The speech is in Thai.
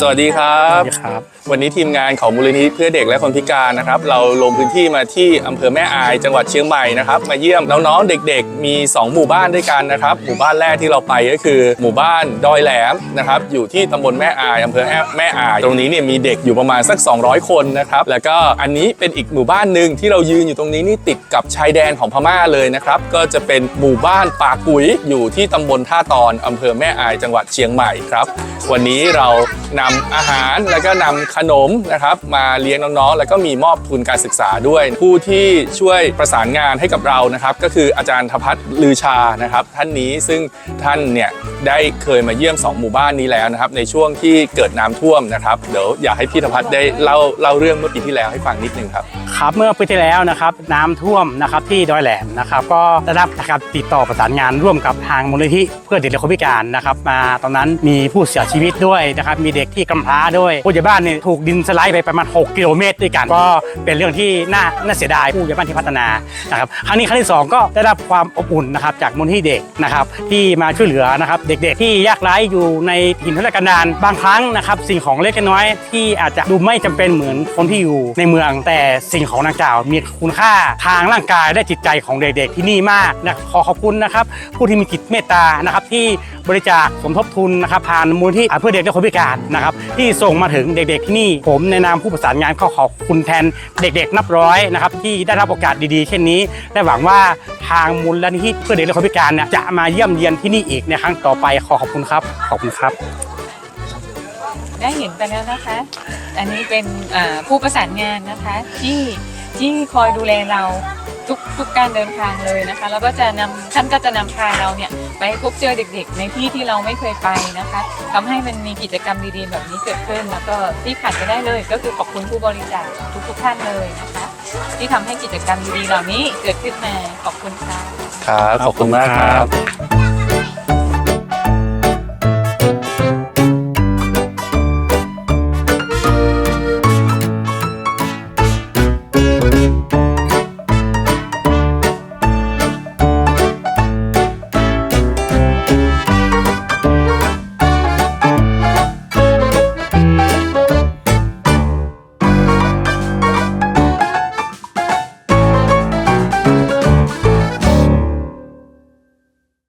สวัสดีครับสวัสดีครับ วันนี้ทีมงานของมูลนิธิเพื่อเด็กและคนพิการนะครับ เราลงพื้นที่มาที่อำเภอแม่อายจังหวัดเชียงใหม่นะครับ มาเยี่ยมน้องๆเด็กๆ มี 2 หมู่บ้านด้วยกันนะครับ หมู่บ้านแรกที่เราไปก็คือ หมู่บ้านดอยแหลมนะครับ อยู่ที่ตำบลแม่อายอำเภอแม่อาย ตรงนี้เนี่ยมีเด็กอยู่ประมาณสัก 200 คนนะครับ แล้วก็อันนี้เป็นอีกหมู่บ้านหนึ่งที่เรายืนอยู่ตรงนี้นี่ติดกับชายแดนของพม่าเลยนะครับ ก็จะเป็นหมู่บ้านปากุยอยู่ที่ตำบลท่าตอนอำเภอแม่อายจังหวัดเชียงใหม่ครับ วันนี้เรานำอาหารแล้วก็นำขนมนะครับมาเลี้ยงน้องๆ แล้วก็มีมอบทุนการศึกษาด้วย ผู้ที่ช่วยประสานงานให้กับเรานะครับก็คืออาจารย์ธพัฒน์ลือชานะครับท่านนี้ซึ่งท่านเนี่ยได้เคยมาเยี่ยม 2 หมู่บ้านนี้แล้วนะครับในช่วงที่เกิดน้ำท่วมนะครับเดี๋ยวอยากให้พี่ธพัฒน์ได้เล่าเล่าเรื่องเมื่อปีที่แล้วให้ฟังนิดนึงครับครับเมื่อปีที่แล้วนะครับน้ำท่วมนะครับที่ดอยแหลมนะครับก็ได้รับนะครับติดต่อประสานงานร่วมกับทางมูลนิธิเพื่อเด็กและคนพิการนะครับมาตอนนั้นมีผู้เสียชีวิตด้วยนะครับมีเด็กที่กำพร้าด้วยผู้ใหญ่บ้านเนี่ยถูกดินสไลด์ไปประมาณ 6 กิโลเมตรด้วยกัน ก็เป็นเรื่องที่น่าน่าเสียดายผู้ใหญ่บ้านที่พัฒนานะครับครั้งนี้ครั้งที่สองก็ได้รับความอบอุ่นนะครับจากมูลนิธิเด็กนะครับที่มาช่วยเหลือนะครับเด็กๆ ที่ยากไร้อยู่ในถิ่นทุรกันดารบางครั้งนะครับสิ่งของเล็กน้อยที่อาจจะดูไม่จำเป็นเหมือนคนที่อยู่ในเมือง แต่สิ่งของดังกล่าวมีคุณค่าทางร่างกายและจิตใจของเด็กๆ ที่นี่มากนะขอขอบคุณนะครับผู้ที่มีจิตเมตตานะครับที่บริจาคสมทบทุนนะครับผ่านมูลที่เพื่อเด็กและคนพิการนะครับที่ส่งมาถึงเด็กๆที่นี่ ผมในนามผู้ประสานงานขอขอบคุณแทนเด็กๆ นับร้อยนะครับที่ได้รับโอกาสดีๆ เช่นนี้ และหวังว่าทางมูลนิธิเพื่อเด็กและคนพิการเนี่ยจะมาเยี่ยมเยียนที่นี่อีกในครั้งต่อไปขอขอบคุณครับขอบคุณครับ ได้เห็นไปแล้วนะคะ อันนี้เป็นอ่าผู้ประสานงานนะคะที่ที่คอยดูแลเรา ทุกทุกการเดินทางเลยนะคะ แล้วก็จะนำท่านก็จะนำพาเราเนี่ยไปพบเจอเด็กๆ ในที่ที่เราไม่เคยไปนะคะทำให้มันมีกิจกรรมดีๆ แบบนี้เกิดขึ้น แล้วก็ที่ขาดไม่ได้เลย ก็คือขอบคุณผู้บริจาคทุกๆท่านเลยนะคะ ที่ทำให้กิจกรรมดีๆเหล่านี้เกิดขึ้นมาขอบคุณค่ะครับขอบคุณมากครับ